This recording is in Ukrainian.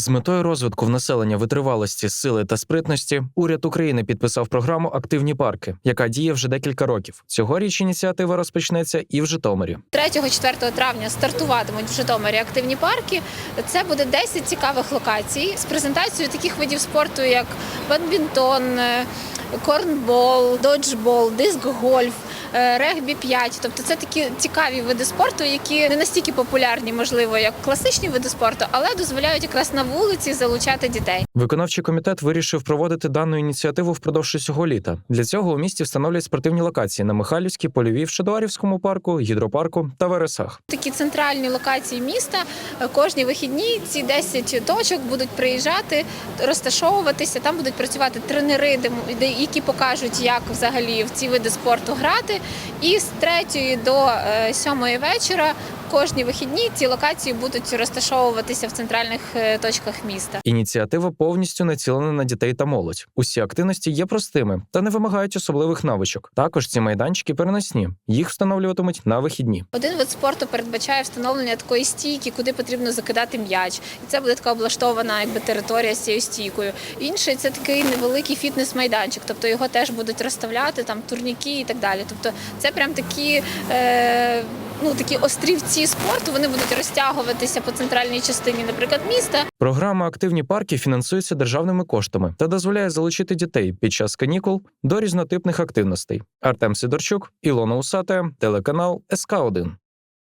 З метою розвитку в населення витривалості, сили та спритності уряд України підписав програму Активні парки, яка діє вже декілька років. Цьогоріч ініціатива розпочнеться і в Житомирі. 3-4 травня стартуватимуть в Житомирі активні парки. Це буде 10 цікавих локацій з презентацією таких видів спорту, як бадмінтон, е, корнбол, доджбол, диск-гольф, е, регбі 5. Тобто це такі цікаві види спорту, які не настільки популярні, можливо, як класичні види спорту, але дозволяють якраз на вулиці залучати дітей. Виконавчий комітет вирішив проводити дану ініціативу впродовж усього літа. Для цього у місті встановлять спортивні локації на Михайлівській, Польовій, Шедуарівському парку, гідропарку та Вересах. Такі центральні локації міста е, кожні вихідні ці 10 точок будуть приїжджати, розташовуватися. Там будуть працювати тренери, які покажуть, як взагалі в ці види спорту грати. І з 3 до 7 вечора кожні вихідні ці локації будуть розташовуватися в центральних е, точках міста. Ініціатива повністю націлена на дітей та молодь. Усі активності є простими та не вимагають особливих навичок. Також ці майданчики переносні. Їх встановлюватимуть на вихідні. Один вид спорту передбачає встановлення такої стійки, куди потрібно закидати м'яч, і це буде така облаштована якби територія з цією стійкою. Інший це такий невеликий фітнес-майданчик, тобто його теж будуть розставляти там турніки і так далі. Тобто це прям такі. Е- Ну, такі острівці спорту вони будуть розтягуватися по центральній частині, наприклад, міста. Програма Активні парки фінансується державними коштами та дозволяє залучити дітей під час канікул до різнотипних активностей. Артем Сидорчук, Ілона Усате, телеканал СК 1